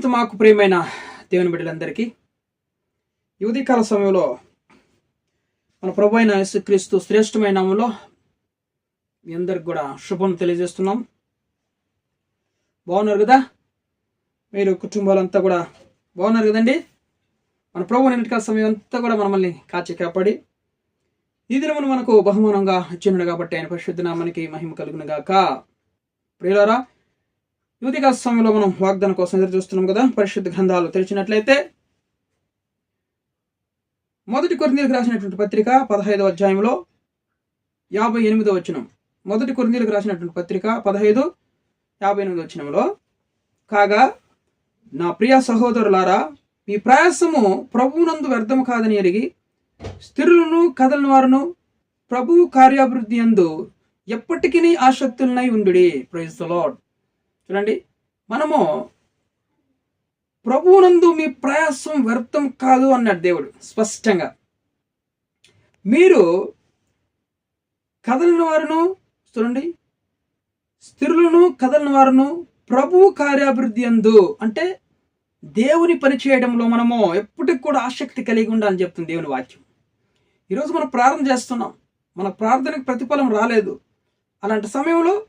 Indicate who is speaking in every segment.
Speaker 1: అత్యంత మాకు ప్రియమైన దేవుని బిడ్డలందరికీ యువతికాల సమయంలో మన ప్రభు అయిన యేసుక్రీస్తు శ్రేష్టమైన నామంలో మీ అందరికి కూడా శుభం తెలియజేస్తున్నాం. బాగున్నారు కదా? మీరు కుటుంబాలంతా కూడా బాగున్నారు కదండి? మన ప్రభు నిన్నటికాల సమయం అంతా కూడా మనల్ని కాచి కాపాడి ఈ దినమును మనకు బహుమానంగా ఇచ్చినాడు కాబట్టి ఆయన పరిశుద్ధ మనకి మహిమ కలుగును గాక ప్రియులారా యువతిగా సమయంలో మనం వాగ్దానం కోసం ఎదురు చూస్తున్నాం కదా పరిశుద్ధ గ్రంథాలు తెరిచినట్లయితే మొదటి కొరిందీలకు రాసినటువంటి పత్రిక పదహైదవ అధ్యాయంలో యాభై ఎనిమిదో వచనం. మొదటి కొరిందీలకు రాసినటువంటి పత్రిక పదహైదు యాభై ఎనిమిదో వచనంలో కాగా నా ప్రియ సహోదరులారా మీ ప్రయాసము ప్రభువునందు వ్యర్థము కాదని ఎరిగి స్థిరులను కదలని వారును ప్రభు కార్యాభివృద్ధి అందు ఎప్పటికీ ఆసక్తులనై ఉండు ప్రైజ్ ద లాడ్ చూడండి. మనము ప్రభువునందు మీ ప్రయాసం వ్యర్థం కాదు అన్నాడు దేవుడు స్పష్టంగా. మీరు కదలిన వారును చూడండి. స్థిరులను కదలిన వారును ప్రభువు కార్యాభివృద్ధి అందు అంటే దేవుని పని చేయడంలో మనము ఎప్పటికి కూడా ఆసక్తి కలిగి ఉండాలని చెప్తుంది దేవుని వాక్యం. ఈరోజు మనం ప్రార్థన చేస్తున్నాం. మన ప్రార్థనకు ప్రతిఫలం రాలేదు. అలాంటి సమయంలో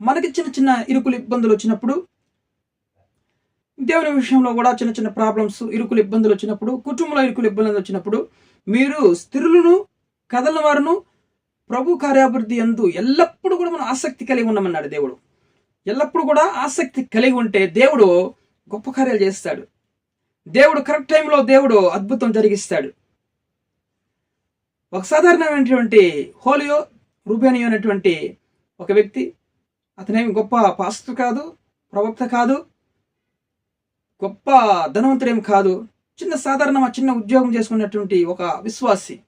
Speaker 1: మనకి చిన్న చిన్న ఇరుకులు ఇబ్బందులు వచ్చినప్పుడు దేవుని విషయంలో కూడా చిన్న చిన్న ప్రాబ్లమ్స్ ఇరుకులు ఇబ్బందులు వచ్చినప్పుడు కుటుంబంలో ఇరుకులు ఇబ్బందులు వచ్చినప్పుడు మీరు స్థిరులను కదలని వారును ప్రభు కార్యాభివృద్ధి ఎందు ఎల్లప్పుడూ కూడా మనం ఆసక్తి కలిగి ఉన్నామన్నాడు దేవుడు. ఎల్లప్పుడూ కూడా ఆసక్తి కలిగి ఉంటే దేవుడు గొప్ప కార్యాలు చేస్తాడు. దేవుడు కరెక్ట్ టైంలో దేవుడు అద్భుతం జరిగిస్తాడు. ఒక సాధారణమైనటువంటి హోలియో రూబేనియో అనేటువంటి ఒక వ్యక్తి అతనేమి గొప్ప పాస్టర్ కాదు ప్రవక్త కాదు గొప్ప ధనవంతుడేం కాదు. చిన్న సాధారణ చిన్న ఉద్యోగం చేసుకున్నటువంటి ఒక విశ్వాసి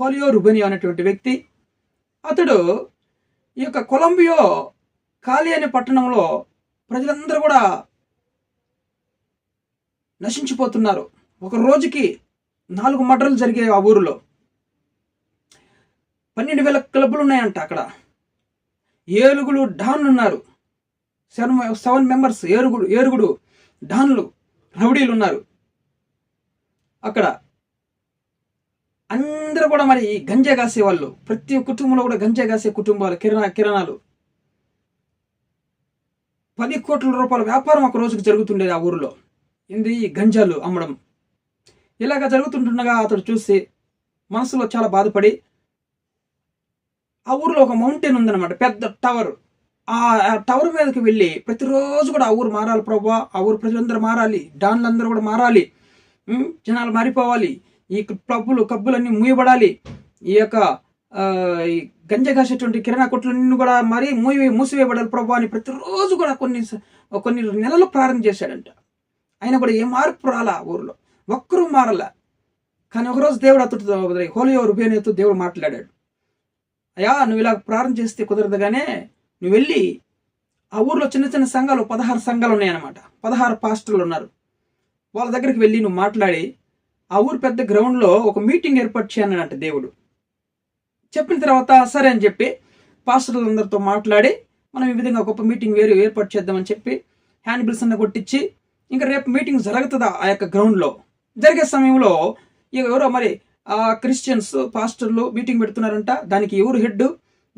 Speaker 1: హోలియో రుబెనియో అనేటువంటి వ్యక్తి. అతడు ఈ యొక్క కొలంబియో ఖాళీ అనే పట్టణంలో ప్రజలందరూ కూడా నశించిపోతున్నారు. ఒక రోజుకి నాలుగు మటలు జరిగాయి ఆ ఊరిలో. పన్నెండు వేల క్లబ్లు ఉన్నాయంట అక్కడ. ఏలుగులు డాన్లు ఉన్నారు. సెవెన్ సెవెన్ మెంబర్స్ ఏరుగుడు ఏరుగుడు డాన్లు రౌడీలు ఉన్నారు. అక్కడ అందరూ కూడా మరి ఈ గంజా కాసే వాళ్ళు ప్రతి కుటుంబంలో కూడా గంజా కాసే కుటుంబాలు కిరణా కిరణాలు. పది కోట్ల రూపాయల వ్యాపారం ఒక రోజుకి జరుగుతుండేది ఆ ఊరిలో. ఏంది ఈ గంజాలు అమ్మడం? ఇలాగ జరుగుతుంటుండగా అతడు చూసి మనసులో చాలా బాధపడి ఆ ఊరిలో ఒక మౌంటైన్ ఉందన్నమాట పెద్ద టవర్ ఆ టవర్ మీదకి వెళ్ళి ప్రతిరోజు కూడా ఆ ఊరు మారాలి ప్రభా ఆ ఊరు ప్రజలందరూ మారాలి డాన్లందరూ కూడా మారాలి. జనాలు మారిపోవాలి ఈ పబ్బులు కబ్బులన్నీ మూయబడాలి. ఈ యొక్క ఈ గంజ కాసేటువంటి కిరాణా కొట్లన్నీ కూడా మరి మూయి మూసివేయబడాలి ప్రభు అని ప్రతిరోజు కూడా కొన్ని కొన్ని నెలలు ప్రారంభం చేశాడంట. అయినా కూడా ఏ మార్పు రాలా ఆ ఊరిలో? ఒక్కరూ మారలా. కానీ ఒకరోజు దేవుడు అతడు హోలీ రుబేనేతో దేవుడు మాట్లాడాడు. అయ్యా నువ్వు ఇలా ప్రారంభం చేస్తే కుదరదుగానే నువ్వు వెళ్ళి ఆ ఊర్లో చిన్న చిన్న సంఘాలు పదహారు సంఘాలు ఉన్నాయన్నమాట. పదహారు పాస్టర్లు ఉన్నారు. వాళ్ళ దగ్గరికి వెళ్ళి నువ్వు మాట్లాడి ఆ ఊరు పెద్ద గ్రౌండ్లో ఒక మీటింగ్ ఏర్పాటు చేయన్నాడంట దేవుడు. చెప్పిన తర్వాత సరే అని చెప్పి పాస్టర్లందరితో మాట్లాడి మనం ఈ విధంగా గొప్ప మీటింగ్ వేరు ఏర్పాటు చేద్దామని చెప్పి హ్యాండ్ బిల్స్ అన్న కొట్టించి ఇంకా రేపు మీటింగ్ జరుగుతుందా ఆ యొక్క గ్రౌండ్లో? జరిగే సమయంలో ఇక ఎవరో మరి క్రిస్టియన్స్ పాస్టర్లు మీటింగ్ పెడుతున్నారంట. దానికి ఎవరు హెడ్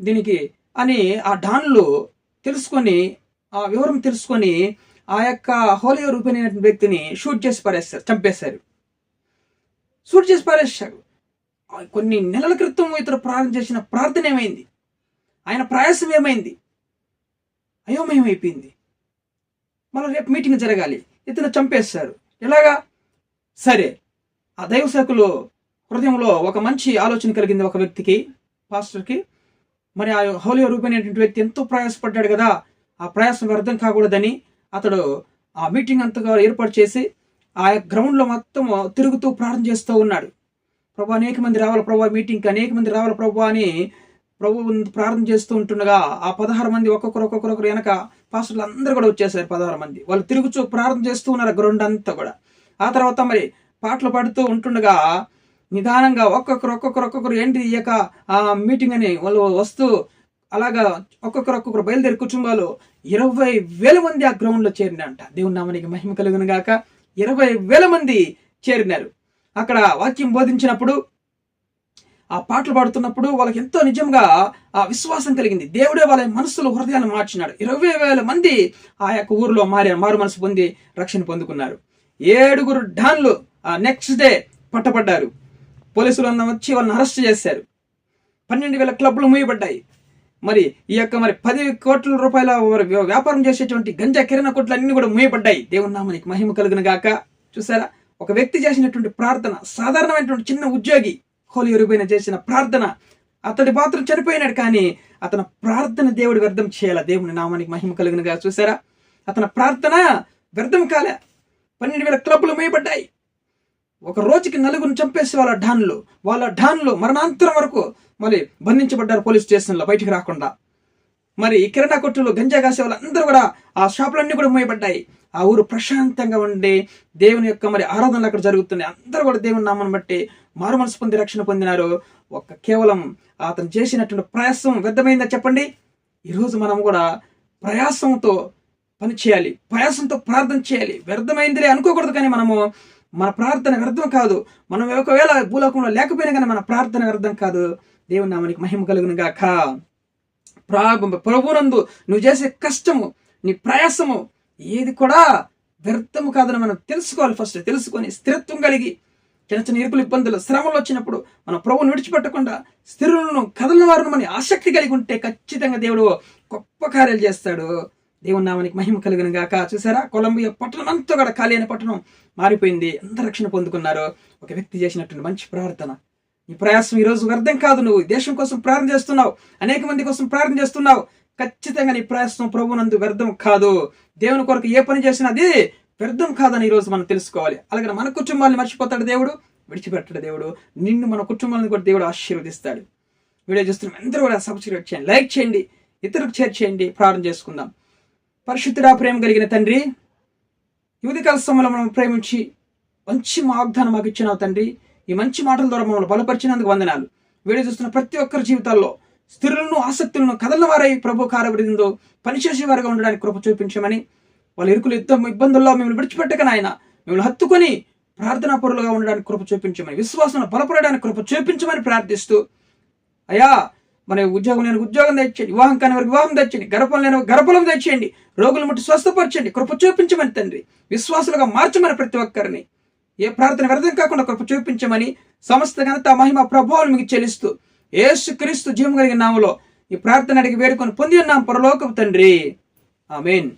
Speaker 1: దీనికి అని ఆ డాన్లు తెలుసుకొని ఆ వివరం తెలుసుకొని ఆ యొక్క హోలియో రూపైన వ్యక్తిని షూట్ చేసి పారేస్తారు చంపేశారు షూట్ చేసి పారేశారు కొన్ని నెలల క్రితం ఇతరు ప్రార్థన చేసిన ప్రార్థన ఏమైంది? ఆయన ప్రయాసం ఏమైంది? అయోమయం అయిపోయింది. మళ్ళీ రేపు మీటింగ్ జరగాలి. ఇతను చంపేస్తారు. ఎలాగా? సరే ఆ దైవ శాఖలో హృదయంలో ఒక మంచి ఆలోచన కలిగింది ఒక వ్యక్తికి పాస్టర్కి. మరి ఆ హోలీ రూపైనటువంటి వ్యక్తి ఎంతో ప్రయాసపడ్డాడు కదా ఆ ప్రయాసం వ్యర్థం కాకూడదని అతడు ఆ మీటింగ్ అంతగా ఏర్పాటు చేసి ఆ గ్రౌండ్లో మొత్తం తిరుగుతూ ప్రార్థన చేస్తూ ఉన్నాడు. ప్రభు అనేక మంది రావాలి ప్రభు మీటింగ్కి అనేక మంది రావాలి ప్రభు అని ప్రభు ప్రార్థన చేస్తూ ఉంటుండగా ఆ పదహారు మంది ఒక్కొక్కరు ఒక్కొక్కరు వెనక పాస్టర్లు అందరూ కూడా వచ్చేసారు పదహారు మంది. వాళ్ళు తిరుగుచూ ప్రార్థన చేస్తూ ఉన్నారు గ్రౌండ్ అంతా కూడా. ఆ తర్వాత మరి పాటలు పాడుతూ ఉంటుండగా నిదానంగా ఒక్కొక్కరు ఒక్కొక్కరు ఒక్కొక్కరు ఏంటి ఈ యొక్క ఆ మీటింగ్ అని వాళ్ళు వస్తూ అలాగా ఒక్కొక్కరు ఒక్కొక్కరు బయలుదేరి కుటుంబాలు ఇరవై వేల మంది ఆ గ్రౌండ్లో చేరినారంట. దేవుని నామనికి మహిమ కలుగును గాక. ఇరవై వేల మంది చేరినారు. అక్కడ వాక్యం బోధించినప్పుడు ఆ పాటలు పాడుతున్నప్పుడు వాళ్ళకి ఎంతో నిజంగా ఆ విశ్వాసం కలిగింది. దేవుడే వాళ్ళ మనసులో హృదయాన్ని మార్చినాడు. ఇరవై వేల మంది ఆ యొక్క ఊరిలో మారారు. మారు మనసు పొంది రక్షణ పొందుకున్నారు. ఏడుగురు డాన్లు ఆ నెక్స్ట్ డే పట్టబడ్డారు. పోలీసులు అన్న వచ్చి వాళ్ళని అరెస్ట్ చేశారు. పన్నెండు వేల క్లబ్లు మూయబడ్డాయి. మరి ఈ యొక్క మరి పది కోట్ల రూపాయల వారు వ్యాపారం చేసేటువంటి గంజా కిరణ కొట్లు అన్ని కూడా మూయబడ్డాయి. దేవుని నామానికి మహిమ కలుగును గాక. చూసారా? ఒక వ్యక్తి చేసినటువంటి ప్రార్థన సాధారణమైనటువంటి చిన్న ఉద్యోగి హోలీ ఎరుపైన చేసిన ప్రార్థన అతడి పాత్ర చనిపోయినాడు కానీ అతని ప్రార్థన దేవుడు వ్యర్థం చేయాల? దేవుని నామానికి మహిమ కలుగునుగా చూసారా? అతని ప్రార్థన వ్యర్థం కాలే. పన్నెండు వేల క్లబ్లు మేయబడ్డాయి. ఒక రోజుకి నలుగురిని చంపేసి వాళ్ళ డాన్లు వాళ్ళ డాన్లు మరణాంతరం వరకు మరి బంధించబడ్డారు పోలీస్ స్టేషన్లో బయటికి రాకుండా. మరి ఈ కిరాణా కొట్టులు గంజా కాసే వాళ్ళందరూ కూడా ఆ షాపులన్నీ కూడా మూయబడ్డాయి. ఆ ఊరు ప్రశాంతంగా ఉండి దేవుని యొక్క మరి ఆరాధనలు అక్కడ జరుగుతున్నాయి. అందరూ కూడా దేవుని నామను బట్టి మారు మనసు పొంది రక్షణ పొందినారు. ఒక్క కేవలం అతను చేసినటువంటి ప్రయాసం వ్యర్థమైందా చెప్పండి? ఈరోజు మనం కూడా ప్రయాసంతో పని చేయాలి. ప్రయాసంతో ప్రార్థన చేయాలి. వ్యర్థమైందిలే అనుకోకూడదు కానీ మనము మన ప్రార్థన వ్యర్థం కాదు. మనం ఒకవేళ భూలోకంలో లేకపోయినా కానీ మన ప్రార్థన వ్యర్థం కాదు. దేవుని నామానికి మహిమ కలుగును గాక. ప్రా- ప్రభునందు నువ్వు చేసే కష్టము నీ ప్రయాసము ఏది కూడా వ్యర్థము కాదని మనం తెలుసుకోవాలి ఫస్ట్ తెలుసుకొని స్థిరత్వం కలిగి చిన్న చిన్న ఇరుకులు ఇబ్బందులు శ్రమలు వచ్చినప్పుడు మన ప్రభువును విడిచిపెట్టకుండా స్థిరులను కదలని వారిని మన ఆసక్తి కలిగి ఉంటే ఖచ్చితంగా దేవుడు గొప్ప కార్యాలు చేస్తాడు. దేవుని నామానికి మహిమ కలిగిన గాక. చూసారా? కొలంబియా పట్టణం అంతా కూడా ఖాళీ అయిన పట్టణం మారిపోయింది. ఎంత రక్షణ పొందుకున్నారో ఒక వ్యక్తి చేసినటువంటి మంచి ప్రార్థన. నీ ప్రయాసం ఈ రోజు వ్యర్థం కాదు నువ్వు. దేశం కోసం ప్రార్థన చేస్తున్నావు. అనేక మంది కోసం ప్రార్థన చేస్తున్నావు. ఖచ్చితంగా నీ ప్రయాసం ప్రభునందు వ్యర్థం కాదు. దేవుని కొరకు ఏ పని చేసినా అది వ్యర్థం కాదని ఈ రోజు మనం తెలుసుకోవాలి. అలాగే మన కుటుంబాన్ని మర్చిపోతాడు దేవుడు విడిచిపెట్టాడు దేవుడు. నిన్ను మన కుటుంబాలను కూడా దేవుడు ఆశీర్వదిస్తాడు. వీడియో చూస్తున్న అందరూ కూడా సబ్స్క్రైబ్ చేయండి లైక్ చేయండి ఇతరులకు షేర్ చేయండి ప్రార్థన చేసుకుందాం. పరిశుద్ధుడా ప్రేమ కలిగిన తండ్రి యువతికాల సమయంలో మనం ప్రేమించి మంచి వాగ్దానం మాకు ఇచ్చినావు తండ్రి. ఈ మంచి మాటల ద్వారా మమ్మల్ని బలపరిచినందుకు వందనాలు. వీడియో చూస్తున్న ప్రతి ఒక్కరి జీవితాల్లో స్థిరులను ఆసక్తులను కదల వారై ప్రభు కార్యబడిందో పనిచేసే వారిగా ఉండడానికి కృప చూపించమని వాళ్ళ ఇరుకులు యుద్ధం ఇబ్బందుల్లో మిమ్మల్ని విడిచిపెట్టక నాయన మిమ్మల్ని హత్తుకొని ప్రార్థనా పరులుగా ఉండడానికి కృప చూపించమని విశ్వాసం బలపడడానికి కృప చూపించమని ప్రార్థిస్తూ అయా మన ఉద్యోగం లేని ఉద్యోగం తెచ్చండి వివాహం కాని వారికి వివాహం తెచ్చండి గర్భం లేని గర్భలం తెచ్చండి రోగులు ముట్టి స్వస్థపరచండి కృప చూపించమని తండ్రి విశ్వాసులుగా మార్చమని ప్రతి ఒక్కరిని. ఏ ప్రార్థన వ్యర్థం కాకుండా కృప చూపించమని సమస్త ఘనత మహిమ ప్రభావం మీకు చెల్లిస్తూ ఏసు క్రీస్తు జీవం కలిగిన నామలో ఈ ప్రార్థన అడిగి వేడుకొని పొంది ఉన్నాం పరలోకపు తండ్రి. ఆమెన్.